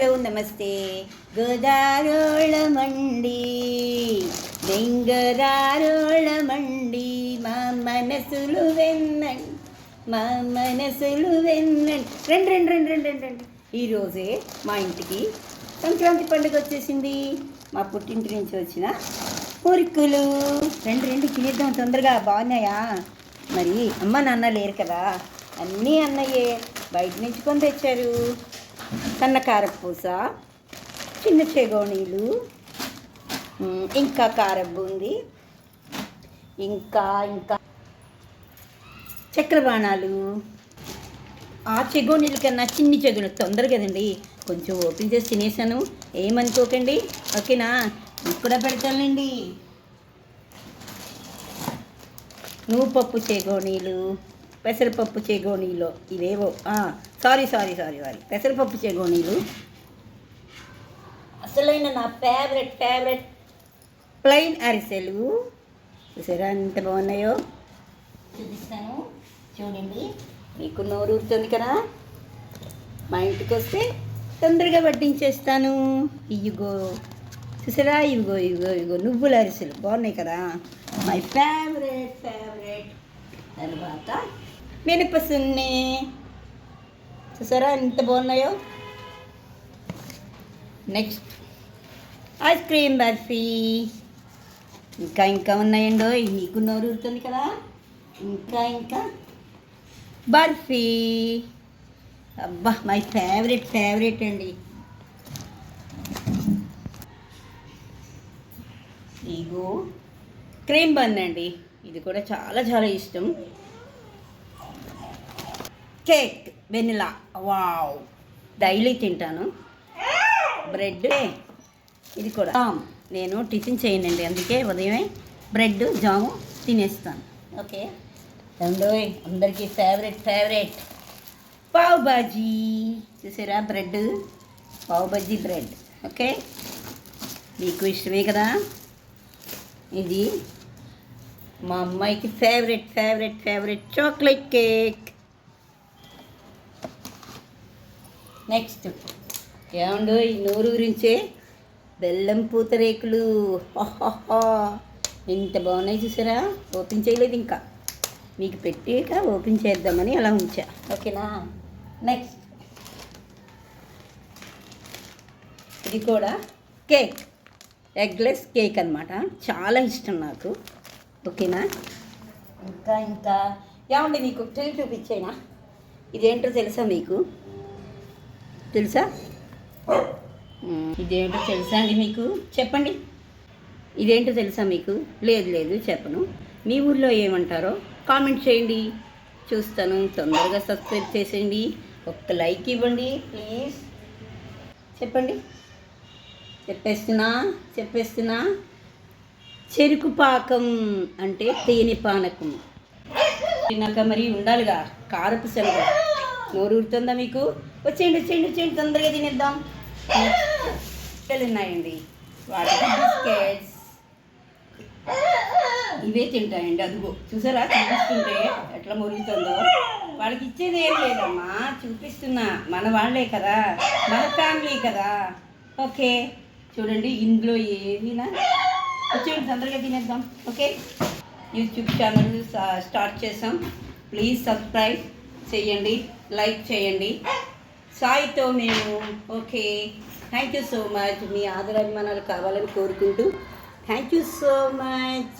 Hello నమస్తే. గోదారోళమండి. బెంగరారోళమండి మా మనసులు వెన్నండి. మా మనసులు వెన్నండి. రండి రండి రండి రండి రండి రండి. ఈరోజే మా ఇంటికి సంక్రాంతి పండుగ వచ్చేసింది. మా పుట్టింటి నుంచి వచ్చిన మురుకులు రెండు రెండు తినేద్దాం తొందరగా. బాగున్నాయా? మరి అమ్మ నాన్న లేరు కదా. అన్నీ అన్నయ్యే. బయట నుంచి కొని తెచ్చారు. సన్న కారపూస చిన్న చెగోణీలు ఇంకా కారం బూంది ఇంకా ఇంకా. చక్ర బాణాలు ఆ చెగోణీల కన్నా చిన్ని చెగుని తొందరగా కదండి. కొంచెం ఓపెన్ చేసి తినేసాను. ఏమనుకోకండి. ఓకేనా? మీకు కూడా పెడతానండి నువ్వు పప్పు చెగోణీలు పెసరపప్పు చెగోణీలు ఇవేవో సారీ సారీ సారీ సారీ. పెసరపప్పు చేగోనీలు. అసలైన నా ఫేవరెట్ ఫేవరెట్ ప్లెయిన్ అరిసెలు. చూసారా ఎంత బాగున్నాయో? చూపిస్తాను. చూడండి. మీకు నోరు ఊరుతుంది కదా? మా ఇంటికి వస్తే తొందరగా వడ్డించేస్తాను. ఇయ్యగో. చూసారా? ఇవిగో ఇవిగో ఇవిగో నువ్వుల అరిసెలు. బాగున్నాయి కదా? మై ఫేవరెట్ ఫేవరెట్ తర్వాత మినపసున్నే చూసారా ఎంత బాగున్నాయో? Next ice cream barfi. ఇంకా ఇంకా ఉన్నాయండో? నీకు నోరుతుంది కదా? ఇంకా ఇంకా. బర్ఫీ. అబ్బా మై ఫేవరెట్ ఫేవరెట్ అండి. ఇగో క్రీమ్ బన్ అండి. ఇది కూడా చాలా చాలా ఇష్టం. Cake vanilla. వావ్. డైలీ తింటాను. బ్రెడ్. ఇది కూడా. జామ్. నేను టిఫిన్ చేయనండి అందుకే ఉదయమే బ్రెడ్ జాము తినేస్తాను. ఓకే. రెండోయ్ అందరికీ ఫేవరెట్ ఫేవరెట్. పావ్ బాజీ. చూసారా bread? Pav bhaji bread. Okay. మీకు ఇష్టమే కదా? ఇది మా అమ్మాయికి favourite favourite favourite chocolate cake. Next ఏమండు ఈ నోరు గురించే? బెల్లం పూతరేకులు హాహాహా. ఎంత బాగున్నాయి చూసారా? ఓపెన్ చేయలేదు ఇంకా. మీకు పెట్టాక ఓపెన్ చేద్దామని అలా ఉంచా. ఓకేనా? నెక్స్ట్ ఇది కూడా కేక్. ఎగ్లెస్ కేక్ అనమాట చాలా ఇష్టం నాకు. ఓకేనా? ఇంకా ఇంకా. ఏమండి మీకు ట్రీ చూపించేనా? ఇదేంటో తెలుసా మీకు? తెలుసా? ఇదేంటో తెలుసా అండి మీకు? చెప్పండి. ఇదేంటో తెలుసా మీకు? లేదు లేదు చెప్పను. మీ ఊర్లో ఏమంటారో కామెంట్ చేయండి. చూస్తాను. తొందరగా సబ్స్క్రైబ్ చేసేయండి. ఒక్క లైక్ ఇవ్వండి ప్లీజ్. చెప్పండి. చెప్పేస్తున్నా చెప్పేస్తున్నా. చెరుకు పాకం అంటే తేనె పానకం. తిన్నాక మరి ఉండాలిగా. కారపు శనగ. నోరు ఊరుతుందా మీకు? వచ్చేయండి వచ్చేయండి వచ్చేయండి తొందరగా తినేద్దాం. పిల్లలు ఉన్నాయండి వాటికి బిస్కెట్స్. ఇవే తింటాయండి అదిగో. చూసారా? చూపిస్తుంటే ఎట్లా మురుగుతుందో. వాళ్ళకి ఇచ్చేది ఏం లేదమ్మా చూపిస్తున్నా. మన వాళ్ళే కదా మన ఫ్యామిలీ కదా. ఓకే. చూడండి ఇందులో ఏవినా వచ్చేయండి తొందరగా తినేద్దాం. ఓకే. యూట్యూబ్ ఛానల్ స్టార్ట్ చేసాం. Please subscribe. చేయండి లైక్ చేయండి. సాయితో మేము okay. Thank you so much మీ ఆదరాభిమానాలు కావాలని కోరుకుంటూ. Thank you so much